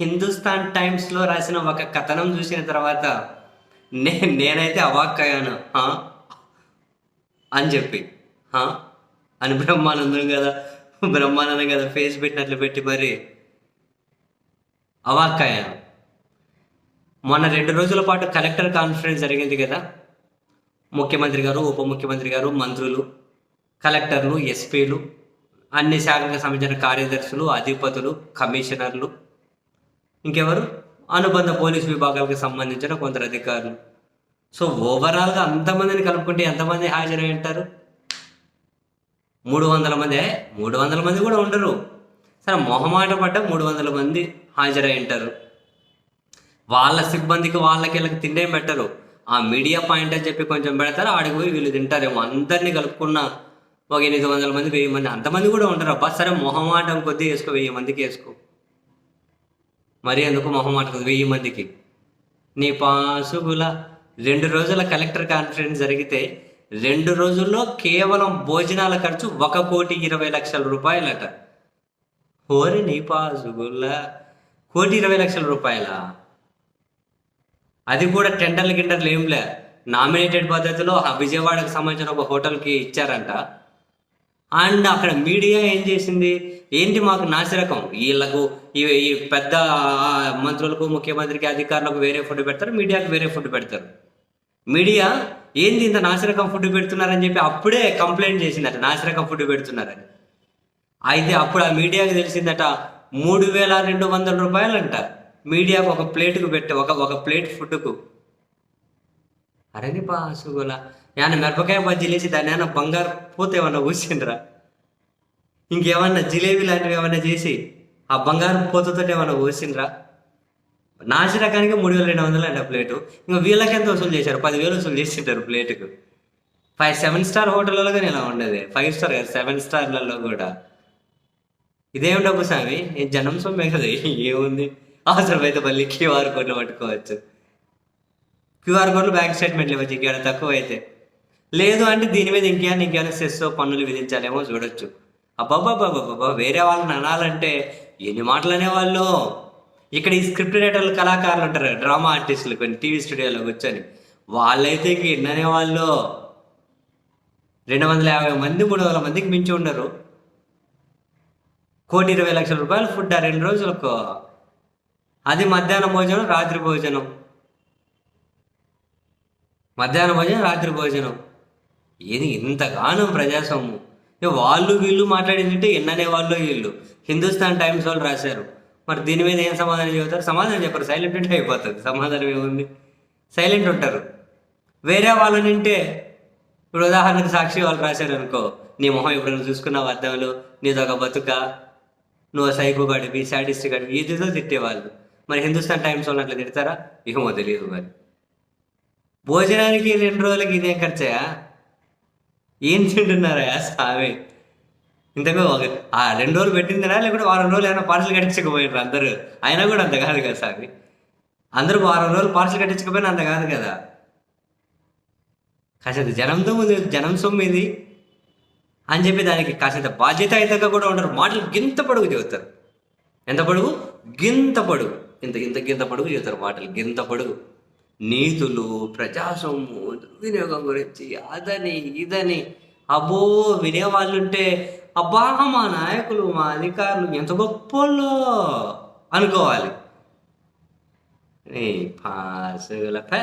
హిందుస్థాన్ టైమ్స్లో రాసిన ఒక కథనం చూసిన తర్వాత నే నేనైతే అవాక్కయ్యాను. అని చెప్పి. అని బ్రహ్మానందం కదా బ్రహ్మానందం కదా ఫేస్ పెట్టినట్లు పెట్టి మరి అవాక్కయ్యాను. మొన్న రెండు రోజుల పాటు కలెక్టర్ కాన్ఫరెన్స్ జరిగింది కదా ముఖ్యమంత్రి గారు ఉప ముఖ్యమంత్రి గారు మంత్రులు కలెక్టర్లు ఎస్పీలు అన్ని శాఖలకు సంబంధించిన కార్యదర్శులు అధిపతులు కమిషనర్లు ఇంకెవరు? అనుబంధ పోలీస్ విభాగాలకు సంబంధించిన కొందరు అధికారులు. సో ఓవరాల్గా అంతమందిని కలుపుకుంటే ఎంతమంది హాజరై ఉంటారు? మూడు వందల మంది మూడు వందల మంది కూడా ఉండరు. సరే మొహమాట పడ్డ మూడు వందల మంది హాజరై ఉంటారు. వాళ్ళ సిబ్బందికి వాళ్ళకి వీళ్ళకి తిండే పెట్టరు. ఆ మీడియా పాయింట్ అని చెప్పి కొంచెం పెడతారు ఆడికి పోయి వీళ్ళు తింటారేమో. అందరినీ కలుపుకున్న ఒక ఎనిమిది వందల మంది వెయ్యి మంది అంతమంది కూడా ఉంటారు అబ్బా సరే మొహమాటం కొద్దీ వేసుకో వెయ్యి మందికి వేసుకో. మరి ఎందుకు మొహమాటం వెయ్యి మందికి. నీ పాసుగుల రెండు రోజుల కలెక్టర్ కాన్ఫరెన్స్ జరిగితే రెండు రోజుల్లో కేవలం భోజనాల ఖర్చు ఒక కోటి ఇరవై లక్షల రూపాయలట. ఓరి నీ పాసుగుల కోటి ఇరవై లక్షల రూపాయలా? అది కూడా టెండర్లు గిండర్లు ఏంలే నామినేటెడ్ పద్ధతిలో ఆ విజయవాడకు సంబంధించిన ఒక హోటల్కి ఇచ్చారంట. అండ్ అక్కడ మీడియా ఏం చేసింది? ఏంటి మాకు నాసిరకం? వీళ్ళకు ఈ పెద్ద మంత్రులకు ముఖ్యమంత్రికి అధికారులకు వేరే ఫుడ్ పెడతారు మీడియాకు వేరే ఫుడ్ పెడతారు. మీడియా ఏంది ఇంత నాసిరకం ఫుడ్ పెడుతున్నారని చెప్పి అప్పుడే కంప్లైంట్ చేసిందట నాసిరకం ఫుడ్ పెడుతున్నారని. అయితే అప్పుడు ఆ మీడియాకి తెలిసిందట మూడు వేల రెండు వందల రూపాయలంట. మీడియాకు ఒక ప్లేట్కు పెట్టే ఒక ఒక ప్లేట్ ఫుడ్కు అరేని పాసుగోల ఏమన్నా మిరపకాయ బజ్జీలు వేసి దాన్ని ఏమన్నా బంగారు పూత ఏమన్నా ఊసిండ్రా? ఇంకేమన్నా జిలేబీ లాంటివి ఏమన్నా చేసి ఆ బంగారు పూతతో ఏమన్నా ఊసిండ్రా? నాసి రకానికి మూడు వేల రెండు వందలు అండి ఆ ప్లేటు. ఇంకా వీళ్ళకి ఎంత వసూలు చేశారు? పదివేలు వసూలు చేసింటారు ప్లేటుకు. ఫైవ్ సెవెన్ స్టార్ హోటల్లో కానీ ఇలా ఉండదు. ఫైవ్ స్టార్ కాదు సెవెన్ స్టార్లలో కూడా. ఇదేం డబ్బు స్వామి జనం సొమ్మే కదా? ఏముంది? అవసరమైతే మళ్ళీ క్యూఆర్ కోడ్లు పట్టుకోవచ్చు. క్యూఆర్ కోడ్లు బ్యాంక్ స్టేట్మెంట్లు ఇవ్వచ్చు ఇంకేమైనా తక్కువ అయితే లేదు అంటే దీని మీద ఇంకేమైనా ఇంకేమైనా సెస్ పన్నులు విధించాలేమో చూడొచ్చు. అబ్బాబ్బాబ్బాబ్బా వేరే వాళ్ళని అనాలంటే ఎన్ని మాటలు అనేవాళ్ళు ఇక్కడ ఈ స్క్రిప్ట్ రైటర్లు కళాకారులు ఉంటారు డ్రామా ఆర్టిస్టులు కొన్ని టీవీ స్టూడియోలో కూర్చొని. వాళ్ళైతే ఇంక ఎన్ని అనేవాళ్ళు రెండు వందల యాభై మంది మూడు వందల మందికి మించి ఉండరు. కోటి ఇరవై లక్షల రూపాయలు ఫుడ్ ఆ రెండు రోజులకు. అది మధ్యాహ్నం భోజనం రాత్రి భోజనం. మధ్యాహ్నం భోజనం రాత్రి భోజనం. ఇది ఇంతగానం ప్రజాస్వామ్యం. వాళ్ళు వీళ్ళు మాట్లాడిందంటే ఎన్ననే వాళ్ళు వీళ్ళు. హిందుస్థాన్ టైమ్స్ వాళ్ళు రాశారు. మరి దీని మీద ఏం సమాధానం చెబుతారు? సమాధానం చెప్పరు. సైలెంట్ ఉంటే అయిపోతుంది. సమాధానం ఏముంది? సైలెంట్ ఉంటారు. వేరే వాళ్ళని వింటే ఇప్పుడు ఉదాహరణకు సాక్షి వాళ్ళు రాశారు అనుకో నీ మొహం ఎప్పుడైనా చూసుకున్నావు అద్దంలో? నీదొక బతుక. నువ్వు సైకు గడిపి సాటిస్ట్ గడిపి ఇదితో తిట్టేవాళ్ళు. మరి హిందుస్థాన్ టైమ్స్ వాళ్ళు అట్లా తిడతారా? ఏమో తెలియదు మరి. భోజనానికి రెండు రోజులకి ఇదేం ఖర్చయా ఏం తింటున్నారా స్వామి? ఇంతకు ఒక ఆ రెండు రోజులు పెట్టిందినా? లేకుంటే వారం రోజులు ఏమైనా పార్సల్ కట్టించకపోయినారు అందరూ? అయినా కూడా అంత కాదు కదా స్వామి. అందరూ వారం రోజులు పార్సల్ కట్టించకపోయినా అంత కాదు కదా. కాసేంత జనంతో ఉంది జనం సొమ్ము ఇది అని చెప్పి దానికి కాసేంత బాధ్యతాయుతంగా కూడా ఉంటారు మాటలు గింత పొడుగు చెబుతారు. ఎంత పొడుగు? గింత పొడుగు. ఇంత ఇంత గింత పొడుగు చెబుతారు మాటలు. గింత పొడుగు. నీతులు ప్రజాసొమ్ము దుర్వినియోగం గురించి అదని ఇదని. అబ్బో వినేవాళ్ళుంటే అబ్బా మా నాయకులు మా అధికారులు ఎంత గొప్పోళ్ళు అనుకోవాలి. పాసులపై